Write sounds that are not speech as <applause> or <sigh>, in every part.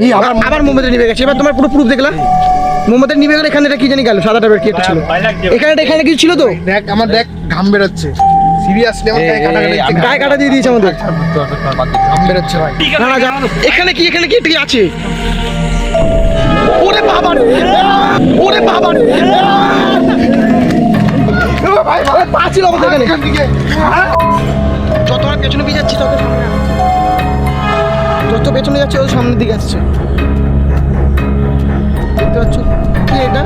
এই আবার আবার মোমবাতি নিভে গেছে। এবার তোমার পুরো প্রুফ দেখলাম। মোমবাতি নিভে গেলে এখানে কি জানি গেল? সাদা টাইপের কি একটা ছিল। এখানে এখানে কিছু ছিল তো? দেখ আমার দেখ ঘাম বেরোচ্ছে। সিরিয়াসলি আমার গায়ে কাটা কাটা গায়ে কাটা দিয়ে দিয়েছে আমাদের। ঘাম বেরোচ্ছে ভাই। না না এখানে কি এখানে কি একটা আছে? ওরে বাবা ওরে বাবা ভাই ভাই। পা ছিল আমাদের এখানে যত আমরা পেছনে যাচ্ছি তত। যত পেছনে যাচ্ছে তত সামনের দিকে আসছে। দেখতে পাচ্ছ? কি এটা?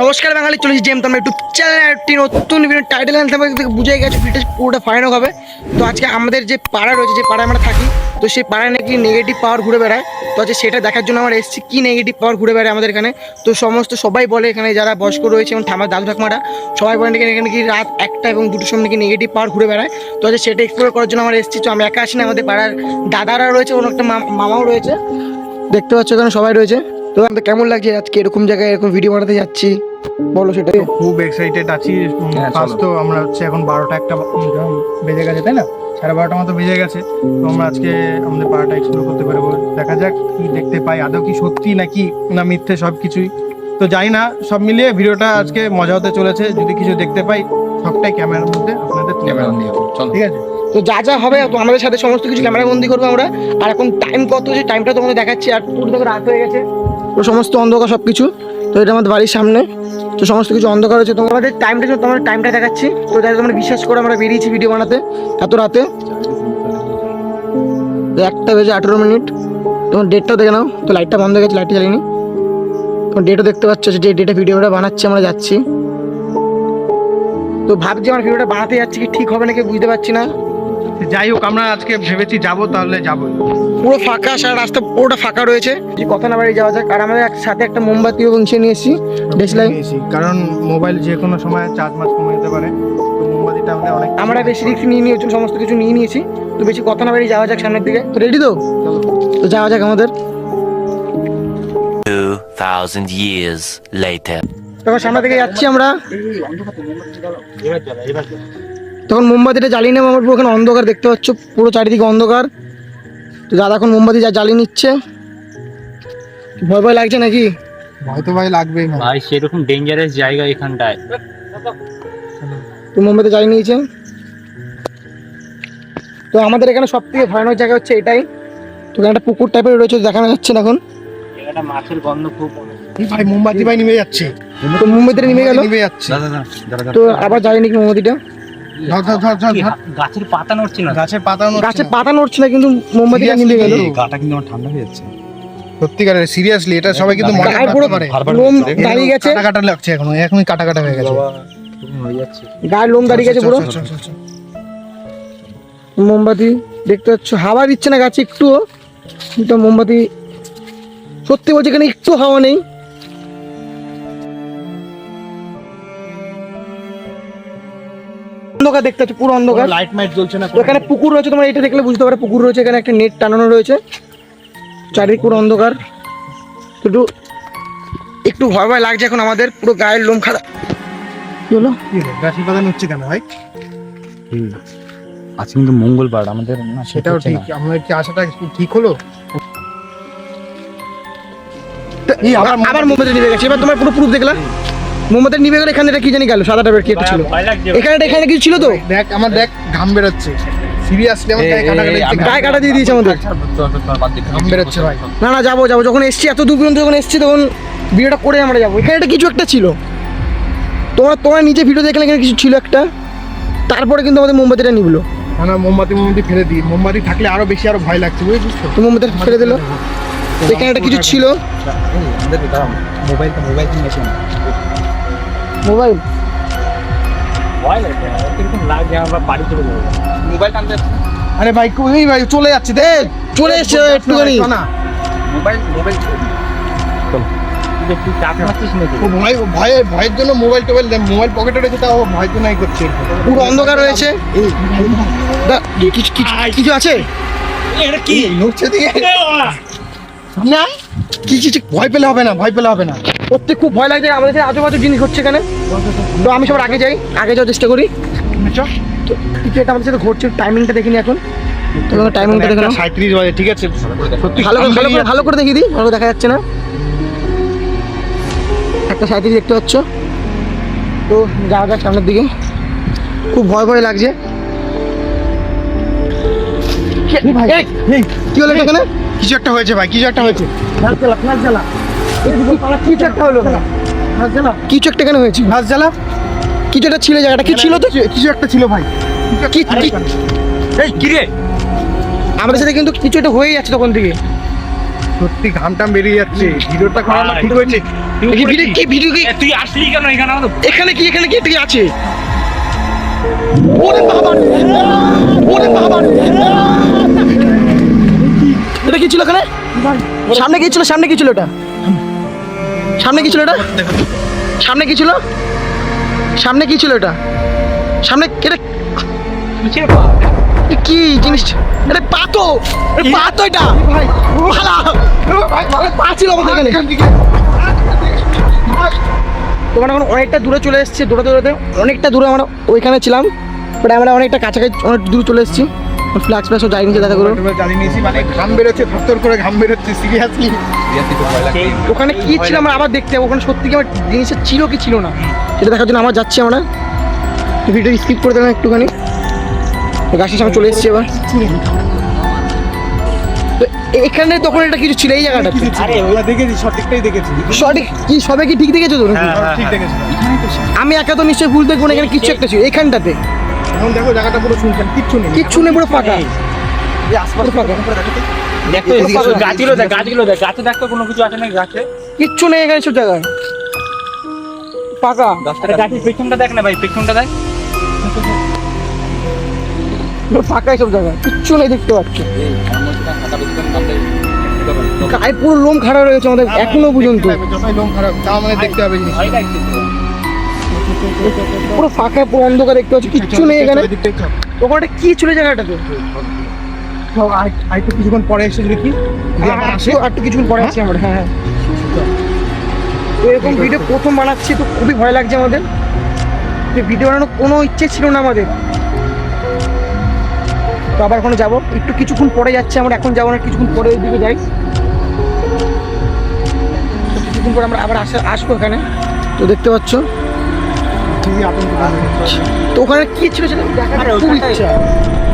নমস্কার বাঙালি চলেছি জেম তোমার ইউটিউব চ্যানেল। একটি নতুন ভিডিও টাইটেল হ্যান্ড থেকে বুঝে গেছে ভিডিও পুরোটা ফাইনাল হবে। তো আজকে আমাদের যে পাড়া রয়েছে, যে পাড়ায় আমরা থাকি, তো সেই পাড়ায় নাকি নেগেটিভ পাওয়ার ঘুরে বেড়ায়। তো আজকে সেটা দেখার জন্য আমরা এসেছি। কী নেগেটিভ পাওয়ার ঘুরে বেড়ায় আমাদের এখানে? তো সমস্ত সবাই বলে এখানে যারা বয়স্ক রয়েছে এবং ঠামার দাদু ঠাকুমারা সবাই বলে নাকি এখানে কি রাত একটা এবং দুটোর সময় নাকি নেগেটিভ পাওয়ার ঘুরে বেড়ায়। তো আজকে সেটা এক্সপ্লোর করার জন্য আমরা এসেছি। তো আমি একা আসি না আমাদের পাড়ার দাদারা রয়েছে এবং একটা মা- মামাও রয়েছে। দেখতে পাচ্ছ এখানে সবাই রয়েছে। তো আমাদের কেমন লাগছে আজকে? এরকম জায়গায় এরকম ভিডিও বানাতে যাচ্ছি? বলো সেটা। খুব এক্সাইটেড আছি। ফার্স্ট তো আমরা হচ্ছে এখন বারোটা একটা বেজে গেছে তাই না? সাড়ে বারোটা মতো বেজে গেছে। তো আমরা আজকে আমাদের পাড়াটা এক্সপ্লোর করতে পারব। দেখা যাক কি দেখতে পাই। আদৌ কি সত্যি নাকি না মিথ্যে সব কিছুই তো জানি না সব মিলিয়ে ভিডিওটা আজকে মজা হতে চলেছে। যদি কিছু দেখতে পাই সবটাই ক্যামেরার মধ্যে আপনাদের ক্যামেরা দিয়ে ঠিক আছে? তো যা যা হবে তো আমাদের সাথে সমস্ত কিছু ক্যামেরা বন্দি করব আমরা। আর এখন টাইম কত? যে টাইমটা তোমাদের দেখাচ্ছি। আর পুরো দেখো রাত হয়ে গেছে। তো সমস্ত অন্ধকার সব কিছু তো এটা আমাদের বাড়ির সামনে। তো সমস্ত কিছু অন্ধকার হচ্ছে তোমাদের টাইমটা তোমাদের টাইমটা দেখাচ্ছি। তো যাতে তোমরা বিশ্বাস করে, আমরা বেরিয়েছি ভিডিও বানাতে এত রাতে। একটা বেজে আঠেরো মিনিট। তোমার ডেটটাও দেখে নাও। তো লাইটটা বন্ধ হয়ে গেছে লাইটটা জ্বালিনি তোমার ডেটও দেখতে পাচ্ছ, যে ডেটে ভিডিওটা বানাচ্ছি, আমরা যাচ্ছি। তো ভাবছি আমার ভিডিওটা বানাতে যাচ্ছি কি ঠিক হবে নাকি বুঝতে পারছি না। যাই হোক আমরা আজকে ভেবেছি যাব তাহলে যাব পুরো ফাঁকা সারা রাস্তা পুরোটা ফাঁকা রয়েছে। যে কথা না বাড়ি যাওয়া যাক। আর আমাদের এক- সাথে একটা মোমবাতি এবং সে নিয়ে এসেছি ডেসলাই নিয়েছি, কারণ মোবাইল যে কোনো সময় চার্জ মার্জ কমে যেতে পারে। তো মোমবাতিটা আমাদের অনেক আমরা বেশি রিক্স নিয়ে নিয়েছি সমস্ত কিছু নিয়ে নিয়েছি। তো বেশি কথা না বাড়ি যাওয়া যাক সামনের দিকে। তো রেডি তো? তো যাওয়া যাক আমাদের। 2000 years later. তখন সামনে থেকে যাচ্ছি আমরা। তখন মোমবাতিটা জ্বালিয়ে নেব আমার পুরো ওখানে অন্ধকার দেখতে পাচ্ছ পুরো চারিদিকে অন্ধকার। তো দাদা এখন মোমবাতি যা জ্বালিয়ে নিচ্ছে। ভয় ভয় লাগছে নাকি? হয়তো ভাই লাগবেই না। ভাই সেরকম ডেঞ্জারাস জায়গা এখানটায়। তো মোমবাতি জ্বালিয়ে নিয়েছে। তো আমাদের এখানে সব থেকে ভয়ানক জায়গা হচ্ছে এটাই। তো এখানে একটা পুকুর টাইপের রয়েছে দেখানো যাচ্ছে না এখন। এটা মাছের গন্ধ খুব ভাই মোমবাতি ভাই নিভে যাচ্ছে। তো মোমবাতিটা নেমে গেল। নিভে যাচ্ছে। তো আবার জ্বালিয়ে নাকি মোমবাতিটা। গাছের পাতা নড়ছে না? গাছের পাতা গাছের পাতা নড়ছে না কিন্তু মোমবাতিটা নিভে গেল। গাটা কিন্তু আমার ঠান্ডা হয়ে যাচ্ছে। সত্যিকারের সিরিয়াসলি এটা সবাই কিন্তু গায়ে করতে পারে। লোম দাঁড়িয়ে গেছে। কাটা কাটা লাগছে এখন এখনই কাটা কাটা হয়ে গেছে। যাচ্ছে। গায়ের লোম দাঁড়িয়ে গেছে পুরো। মোমবাতি দেখতে পাচ্ছ হাওয়া দিচ্ছে না গাছে একটুও। কিন্তু মোমবাতি সত্যি বলছি এখানে একটু হাওয়া নেই। অন্ধকার দেখতে পাচ্ছ পুরো অন্ধকার। লাইট মাইট জ্বলছে না এখানে পুকুর রয়েছে তোমরা এটা দেখলে বুঝতে পারো পুকুর রয়েছে এখানে একটা নেট টানানো রয়েছে। চারিদিক পুরো অন্ধকার। একটু একটু ভয় ভয় লাগছে এখন আমাদের পুরো গায়ের লোম খারাপ কি হলো কি রে, গাছের পাতা নড়ছে কেন ভাই? আজকে কিন্তু মঙ্গলবার আমাদের না সেটাও ঠিক আমাদের কি আশাটা ঠিক হলো? আবার আবার মোমবাতি নিভে গেছে এবার তোমার পুরো প্রুফ দেখলাম মোমবাতি নিভে গেলে এখানে এটা কি জানি গেল? সাদা টাইপের কি একটা ছিল? এখানে এখানে কিছু ছিল তো? দেখ আমার দেখ ঘাম বেরোচ্ছে। সিরিয়াসলি আমার গায়ে কাটা কাটা গায়ে কাটা দিয়ে দিয়েছে আমাদের। ঘাম বেরোচ্ছে ভাই। না না যাব যাব। যখন এসছি এত দূর পর্যন্ত যখন এসছি তখন ভিডিওটা করে আমরা যাব। এখানে একটা কিছু একটা ছিল। তোমরা তোমরা নিজে ভিডিও দেখলে এখানে কিছু ছিল একটা? তারপরে কিন্তু আমাদের মোমবাতিটা নিবলো। না না মোমবাতি মোমবাতি ফেলে দিই। মোমবাতি থাকলে আরও বেশি আরও ভয় লাগছে বুঝেছিস তো? তো মোমবাতিটা ফেলে দিল? এখানে একটা কিছু ছিল? মোবাইলটা মোবাইল কিনেছি মোবাইল? আরে ভাই কই ভাই চলে যাচ্ছে দে চলে এসছে একটুখানি। মোবাইল ভয়ের জন্য মোবাইল টোবাইল মোবাইল পকেটে তাও ভয় তো নাই করছে। পুরো অন্ধকার রয়েছে। কিছু আছে? এটা কি? নড়ছে দিকে না। কি কিছু ভয় পেলে হবে না ভয় পেলে হবে না। সত্যি খুব ভয় লাগছে আমাদের এখানে আজুবাজু জিনিস হচ্ছে এখানে। তো আমি সবার আগে যাই আগে যাওয়ার চেষ্টা করি। তো কিছু এটা আমাদের সাথে ঘটছে টাইমিংটা দেখিনি এখন। তো টাইমিংটা দেখে সাঁত্রিশ বাজে ঠিক আছে? ভালো করে ভালো করে ভালো করে দেখিয়ে দিই ভালো দেখা যাচ্ছে না। একটা সাইডে দেখতে পাচ্ছ। তো যাওয়া যাক সামনের দিকে। খুব ভয় ভয় লাগছে। কি হলো এখানে? কিছু একটা হয়েছে ভাই কিছু একটা হয়েছে। কিছু একটা হলো কিছু একটা কেন হয়েছে? ঘাস জ্বালা? কিছু একটা ছিল জায়গাটা কি ছিল তো? কিছু একটা ছিল ভাই। কি কি- এই কিরে আমাদের সাথে কিন্তু কিছু একটা হয়ে যাচ্ছে তখন থেকে। সত্যি ঘাম টাম বেরিয়ে যাচ্ছে ভিডিওটা করা। ঠিক হয়েছে। ভিডিও কি ভিডিও কি? তুই আসলি কেন এখানে এখানে কি এখানে কি কি আছে? ওরে বাবা রে! ওরে বাবা রে! এটা কি ছিল এখানে সামনে কি ছিল? সামনে কি ছিল এটা সামনে কি ছিল এটা সামনে কি ছিল? সামনে কি ছিল এটা সামনে এটা কি জিনিস? এটা পাতো পাতো এটা! ভাই। ভালা! পা ছিল আমাদের এখানে। তোমার এখন অনেকটা দূরে চলে এসেছি দৌড়াতে দৌড়াতে অনেকটা দূরে আমরা ওইখানে ছিলাম বাট আমরা অনেকটা কাছাকাছি অনেক দূরে চলে এসেছি। ফ্ল্যাক্স ফ্ল্যাক্স সব যাই নিচে দেখা করো জ্বালিয়ে নিয়েছি মানে ঘাম বেরোচ্ছে থরথর করে ঘাম বেরোচ্ছে সিরিয়াসলি ওখানে কি ছিল আমরা আবার দেখতে যাব ওখানে সত্যি কি আমার জিনিসটা ছিল কি ছিল না? সেটা দেখার জন্য আমরা যাচ্ছি আমরা। ভিডিও স্কিপ করে দেবেন একটুখানি। গাছের সামনে চলে এসেছি এবার। তো এখানে তখন এটা কিছু ছিল এই জায়গাটা আরে ওরা দেখেছি সঠিকটাই দেখেছি। সঠিক কি সবে কি ঠিক দেখেছ তো? হ্যাঁ, হ্যাঁ, ঠিক দেখেছি। আমি একা তো নিশ্চয়ই ভুল দেখব না এখানে কিছু একটা ছিল এখানটাতে। এখন দেখো জায়গাটা পুরো শুনছেন কিচ্ছু নেই। কিচ্ছু নেই পুরো ফাঁকা। পুরো ফাঁকা। দেখ তো, গাছগুলো দেখ গাছগুলো দেখ। গাছে দেখ তো কোনো কিছু আছে নাকি গাছে? কিচ্ছু নেই এখানে সব জায়গায়। ফাঁকা। গাছের পেছনটা দেখ না ভাই পেছনটা দেখ। পুরো ফাঁকা সব জায়গায়। কিচ্ছু নেই দেখতে পাচ্ছ। গায়ে পুরো লোম খাড়া রয়েছে আমাদের এখনও পর্যন্ত। যতই লোম খারাপ তাও আমাদের দেখতে হবে পুরো ফাঁকা পুরো অন্ধকার দেখতে পাচ্ছি কিচ্ছু নেই এখানে। ওখানে কি ছিল জায়গাটাতে আর একটু কিছুক্ষণ পরে এসে কি আসে। আর একটু কিছুক্ষণ পরে আছি আমরা হ্যাঁ হ্যাঁ। এরকম ভিডিও প্রথম বানাচ্ছি তো খুবই ভয় লাগছে আমাদের। ভিডিও বানানোর কোনো ইচ্ছে ছিল না আমাদের। তো আবার ওখানে যাব। একটু কিছুক্ষণ পরে যাচ্ছে আমরা এখন যাব না কিছুক্ষণ পরে ওই দিকে যাই। কিছুক্ষণ পরে আমরা আবার আসা আসব এখানে। তো দেখতে পাচ্ছ খুবই আতঙ্ক তো ওখানে কি ছিল সেটা দেখার খুব ইচ্ছা।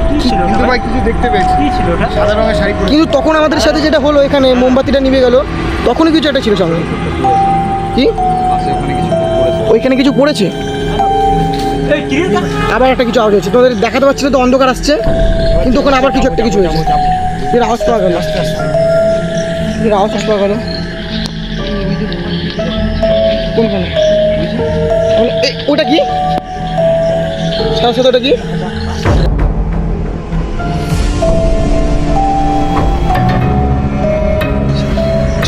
কি ছিল? ওটা কিন্তু ভাই? ভাই কিছু দেখতে পেয়েছি। কি ছিল ওটা? সাদা রঙের শাড়ি পরে। কিন্তু তখন আমাদের সাথে যেটা হলো এখানে মোমবাতিটা নিভে গেল তখনই কিছু একটা ছিল সামনে। কি? ওইখানে কিছু পড়েছে। আবার একটা কিছু আওয়াজ হয়েছে। তোমাদের দেখাতে পাচ্ছি না তো অন্ধকার আসছে। কিন্তু ওখানে আবার কিছু একটা কিছু হয়েছে। এর আওয়াজ পাওয়া গেল। এর আওয়াজ পাওয়া গেল। ওটা কি? সাথে সাথে ওটা কি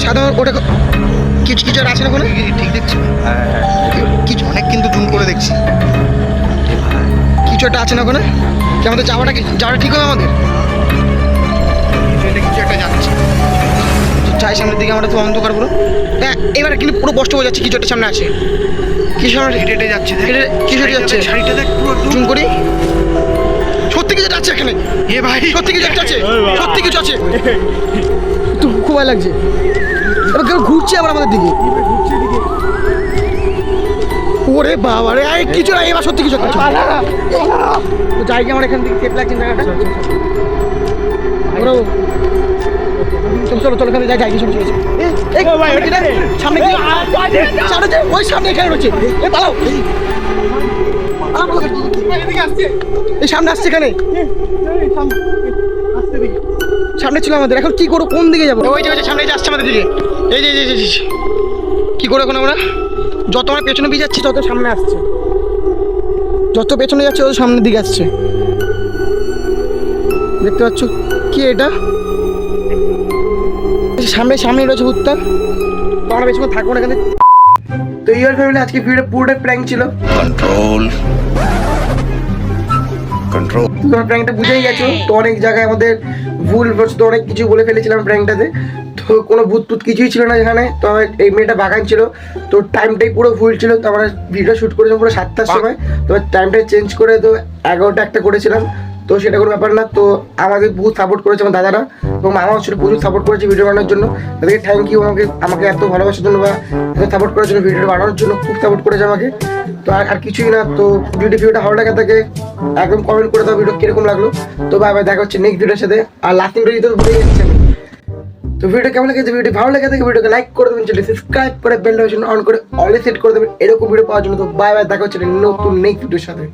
সাধারণ ওটা আছে না ওখানে? ঠিক দেখছি। কিছু অনেক কিন্তু জুম করে দেখছি। কিছু একটা আছে না কি আমাদের যাওয়াটা কি যাওয়াটা ঠিক হবে আমাদের? কিছু একটা যাচ্ছে। যাই সামনের দিকে আমরা তো অন্ধকার পুরো হ্যাঁ এবার কিন্তু পুরো কষ্ট হয়ে যাচ্ছে কিছু একটা সামনে আছে। কি সামনে হেঁটে যাচ্ছে কিছু যাচ্ছে। শাড়িটা দেখ পুরো জুম করি। সত্যি কিছু আছে এখানে? এ ভাই। সত্যি কিছু একটা আছে। সত্যি কিছু আছে। <laughs> তো খুব ভালো লাগছে। এবার কেউ ঘুরছে আবার আমাদের দিকে। ওরে বাবা রে আরে কিছু না এবার সত্যি কিছু একটা যাই গিয়ে আমার এখান থেকে কেপ লাগছে জায়গাটা ওরা চলো চলো চলো এখানে যাই যাই সামনে কি? সামনে যে ওই সামনে এখানে রয়েছে। এ পালাও। এই সামনে আসছে এখানে। সামনে ছিল আমাদের। এখন কি করব কোন দিকে যাব? ওই যে ওই যে সামনে আসছে আমাদের দিকে। এই যে এই যে, কি করে এখন আমরা? যত আমরা পেছনে দিয়ে যাচ্ছি তত সামনে আসছে। যত পেছনে যাচ্ছে তত সামনের দিকে আসছে। দেখতে পাচ্ছ? কি এটা? যে সামনে সামনে রয়েছে ভূতটা তো আমরা বেশিক্ষণ থাকব না এখানে। তো ইয়ার ফ্যামিলি আজকে ভিডিওটা পুরোটাই প্র্যাঙ্ক ছিল। Control. Control. তোমরা প্র্যাঙ্কটা বুঝেই গেছো। তো অনেক জায়গায় আমাদের ভুল তো অনেক কিছু বলে ফেলেছিলাম প্র্যাঙ্কটাতে তো তো কোনো ভূত টুত কিছুই ছিল না এখানে। তো আমার এই মেয়েটা বাগান ছিল। তো টাইমটাই পুরো ভুল ছিল। তো আমরা ভিডিও শ্যুট করেছিলাম পুরো সাতটার সময়। তো টাইমটা চেঞ্জ করে তো এগারোটা একটা করেছিলাম। তো সেটা কোনো ব্যাপার না। তো আমাদের বহুত সাপোর্ট করেছে আমার দাদারা এবং মামাও ছিল প্রচুর সাপোর্ট করেছে ভিডিও বানানোর জন্য। তাদেরকে থ্যাংক ইউ আমাকে আমাকে এত ভালোবাসার জন্য বা এত সাপোর্ট করার জন্য ভিডিও বানানোর জন্য খুব সাপোর্ট করেছে আমাকে। তো আর আর কিছুই না, তো যদি ভিডিওটা ভালো লাগে থাকে, একদম কমেন্ট করে দাও ভিডিও কীরকম লাগল। তো বাই বাই দেখা হচ্ছে নেক্সট ভিডিওর সাথে। আর লাস্ট ভিডিও তো ভুলে যাচ্ছি তো ভিডিও কেমন লেগেছে? ভিডিও ভালো লেগে থাকে ভিডিওকে লাইক করে দেবেন চ্যানেল সাবস্ক্রাইব করে বেল নোটিফিকেশন অন করে অল সেট করে দেবেন। এরকম ভিডিও পাওয়ার জন্য তো বাই বাই দেখা হচ্ছে নতুন নেক্সট ভিডিওর সাথে।